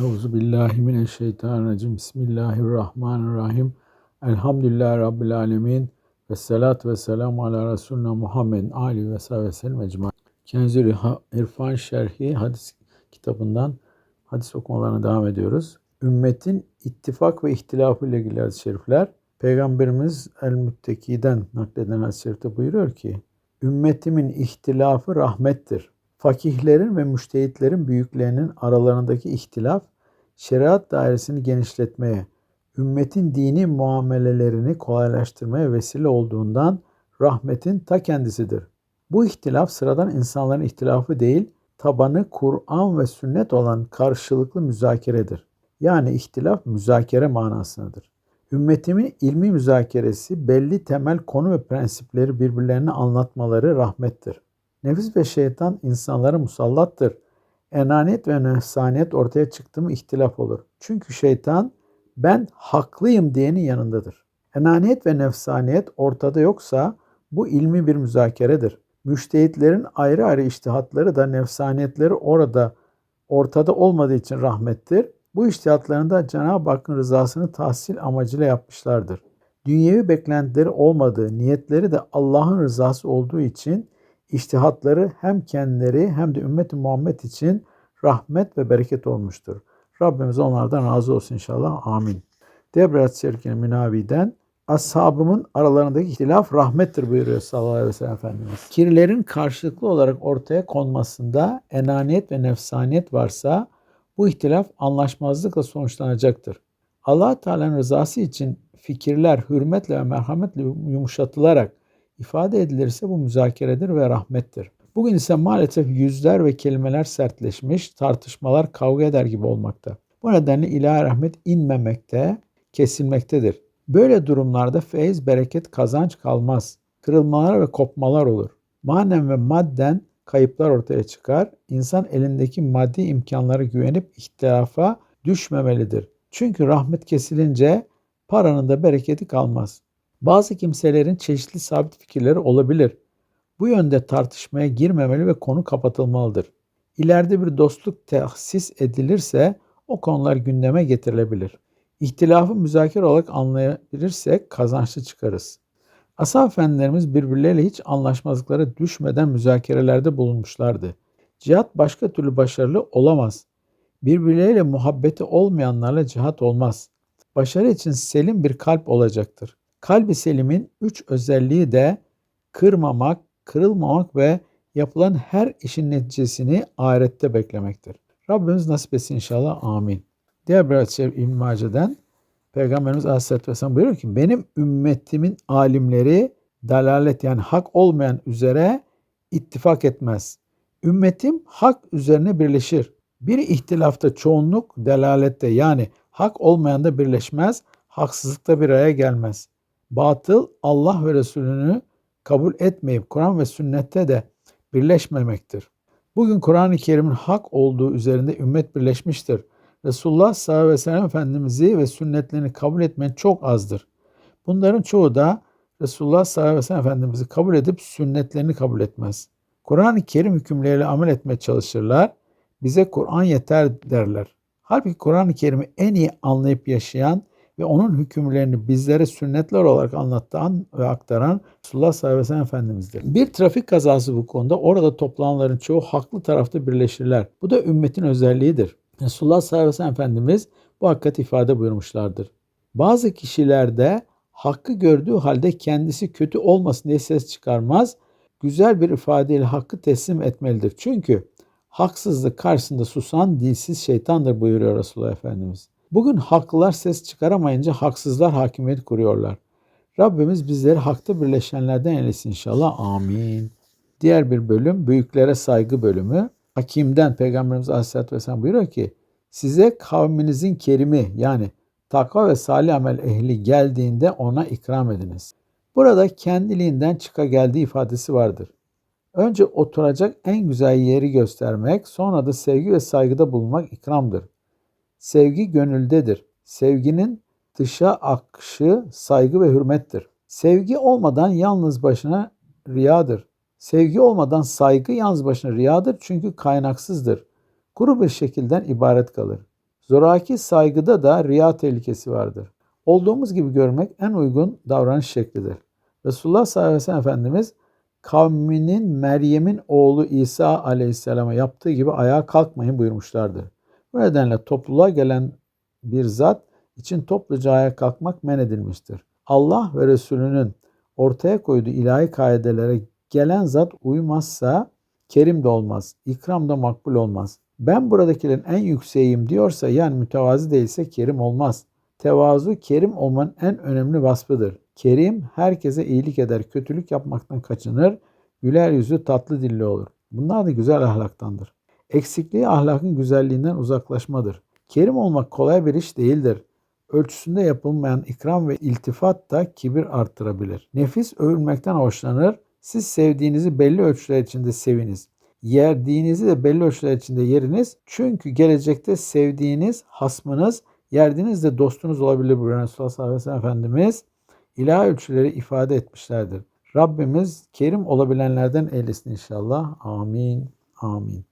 Euzu billahi mineşşeytanirracim. Bismillahirrahmanirrahim. Elhamdülillahi Rabbil alemin. Ve salatu ve selamu ala Resulüna Muhammedin Ali ve sahibi ve sellem ecmaîn. Kenzül İrfan Şerhi hadis kitabından hadis okumalarına devam ediyoruz. Ümmetin ittifak ve ihtilafı ile ilgili hadis-i şerifler. Peygamberimiz El-Mütteki'den nakleden hadis-i şerifte buyuruyor ki, Ümmetimin ihtilafı rahmettir. Fakihlerin ve müştehitlerin büyüklerinin aralarındaki ihtilaf, şeriat dairesini genişletmeye, ümmetin dini muamelelerini kolaylaştırmaya vesile olduğundan rahmetin ta kendisidir. Bu ihtilaf sıradan insanların ihtilafı değil, tabanı Kur'an ve sünnet olan karşılıklı müzakeredir. Yani ihtilaf müzakere manasındadır. Ümmetimin ilmi müzakeresi belli temel konu ve prensipleri birbirlerine anlatmaları rahmettir. Nefis ve şeytan insanlara musallattır. Enaniyet ve nefsaniyet ortaya çıktı mı ihtilaf olur. Çünkü şeytan ben haklıyım diyenin yanındadır. Enaniyet ve nefsaniyet ortada yoksa bu ilmi bir müzakeredir. Müştehitlerin ayrı ayrı iştihatları da nefsaniyetleri orada ortada olmadığı için rahmettir. Bu iştihatlarında Cenab-ı Hakk'ın rızasını tahsil amacıyla yapmışlardır. Dünyevi beklentileri olmadığı, niyetleri de Allah'ın rızası olduğu için iştihatları hem kendileri hem de ümmeti Muhammed için rahmet ve bereket olmuştur. Rabbimiz onlardan razı olsun inşallah. Amin. Debrat Serkin Münavi'den Ashabımın aralarındaki ihtilaf rahmettir buyuruyor sallallahu aleyhi ve sellem Efendimiz. Kirlerin karşılıklı olarak ortaya konmasında enaniyet ve nefsaniyet varsa bu ihtilaf anlaşmazlıkla sonuçlanacaktır. allah Teala'nın rızası için fikirler hürmetle ve merhametle yumuşatılarak ifade edilirse bu müzakeredir ve rahmettir. Bugün ise maalesef yüzler ve kelimeler sertleşmiş, tartışmalar kavga eder gibi olmakta. Bu nedenle ilahi rahmet inmemekte, kesilmektedir. Böyle durumlarda feyiz, bereket, kazanç kalmaz. Kırılmalar ve kopmalar olur. Manen ve madden kayıplar ortaya çıkar. İnsan elindeki maddi imkanlara güvenip ihtilafa düşmemelidir. Çünkü rahmet kesilince paranın da bereketi kalmaz. Bazı kimselerin çeşitli sabit fikirleri olabilir. Bu yönde tartışmaya girmemeli ve konu kapatılmalıdır. İleride bir dostluk tahsis edilirse o konular gündeme getirilebilir. İhtilafı müzakere olarak anlayabilirsek kazançlı çıkarız. Ashab efendilerimiz birbirleriyle hiç anlaşmazlıklara düşmeden müzakerelerde bulunmuşlardı. Cihat başka türlü başarılı olamaz. Birbirleriyle muhabbeti olmayanlarla cihat olmaz. Başarı için selim bir kalp olacaktır. Kalbi selimin üç özelliği de kırmamak, kırılmamak ve yapılan her işin neticesini ahirette beklemektir. Rabbimiz nasip etsin inşallah. Amin. Diğer bir hadis-i İbn Mace'den Peygamberimiz Aleyhisselatü Vesselam buyuruyor ki benim ümmetimin alimleri dalalet yani hak olmayan üzere ittifak etmez. Ümmetim hak üzerine birleşir. Bir ihtilafta çoğunluk delalette yani hak olmayanda birleşmez, haksızlıkta bir araya gelmez. Batıl Allah ve Resulünü kabul etmeyip Kur'an ve sünnette de birleşmemektir. Bugün Kur'an-ı Kerim'in hak olduğu üzerinde ümmet birleşmiştir. Resulullah sallallahu aleyhi ve sellem Efendimiz'i ve sünnetlerini kabul etmeyen çok azdır. Bunların çoğu da Resulullah sallallahu aleyhi ve sellem Efendimiz'i kabul edip sünnetlerini kabul etmez. Kur'an-ı Kerim hükümleriyle amel etmeye çalışırlar. Bize Kur'an yeter derler. Halbuki Kur'an-ı Kerim'i en iyi anlayıp yaşayan ve onun hükümlerini bizlere sünnetler olarak anlatan ve aktaran Resulullah sallallahu aleyhi ve sellem Efendimiz'dir. Bir trafik kazası bu konuda orada toplananların çoğu haklı tarafta birleşirler. Bu da ümmetin özelliğidir. Resulullah sallallahu aleyhi ve sellem Efendimiz bu hakikat ifade buyurmuşlardır. Bazı kişilerde hakkı gördüğü halde kendisi kötü olmasın diye ses çıkarmaz. Güzel bir ifadeyle hakkı teslim etmelidir. Çünkü haksızlık karşısında susan dilsiz şeytandır buyuruyor Resulullah Efendimiz. Bugün haklılar ses çıkaramayınca haksızlar hakimiyet kuruyorlar. Rabbimiz bizleri hakta birleşenlerden eylesin inşallah. Amin. Diğer bir bölüm büyüklere saygı bölümü. Hakim'den Peygamberimiz Aleyhisselatü Vesselam buyuruyor ki size kavminizin kerimi yani takva ve salih amel ehli geldiğinde ona ikram ediniz. Burada kendiliğinden çıka geldiği ifadesi vardır. Önce oturacak en güzel yeri göstermek, sonra da sevgi ve saygıda bulunmak ikramdır. Sevgi gönüldedir. Sevginin dışa akışı saygı ve hürmettir. Sevgi olmadan yalnız başına riyadır. Sevgi olmadan saygı yalnız başına riyadır çünkü kaynaksızdır. Kuru bir şekilden ibaret kalır. Zoraki saygıda da riya tehlikesi vardır. Olduğumuz gibi görmek en uygun davranış şeklidir. Resulullah sallallahu aleyhi ve sellem Efendimiz kavminin Meryem'in oğlu İsa aleyhisselama yaptığı gibi ayağa kalkmayın buyurmuşlardır. Bu nedenle topluluğa gelen bir zat için topluca ayağa kalkmak men edilmiştir. Allah ve Resulünün ortaya koyduğu ilahi kaidelere gelen zat uymazsa kerim de olmaz, ikram da makbul olmaz. Ben buradakilerin en yükseğiyim diyorsa yani mütevazi değilse kerim olmaz. Tevazu kerim olmanın en önemli vasfıdır. Kerim herkese iyilik eder, kötülük yapmaktan kaçınır, güler yüzlü tatlı dilli olur. Bunlar da güzel ahlaktandır. Eksikliği ahlakın güzelliğinden uzaklaşmadır. Kerim olmak kolay bir iş değildir. Ölçüsünde yapılmayan ikram ve iltifat da kibir arttırabilir. Nefis övülmekten hoşlanır. Siz sevdiğinizi belli ölçüler içinde seviniz. Yerdiğinizi de belli ölçüler içinde yeriniz. Çünkü gelecekte sevdiğiniz hasmınız, yerdiğiniz de dostunuz olabilir buyuran Resulullah sallallahu aleyhi ve sellem Efendimiz ilahi ölçüleri ifade etmişlerdir. Rabbimiz kerim olabilenlerden eylesin inşallah. Amin. Amin.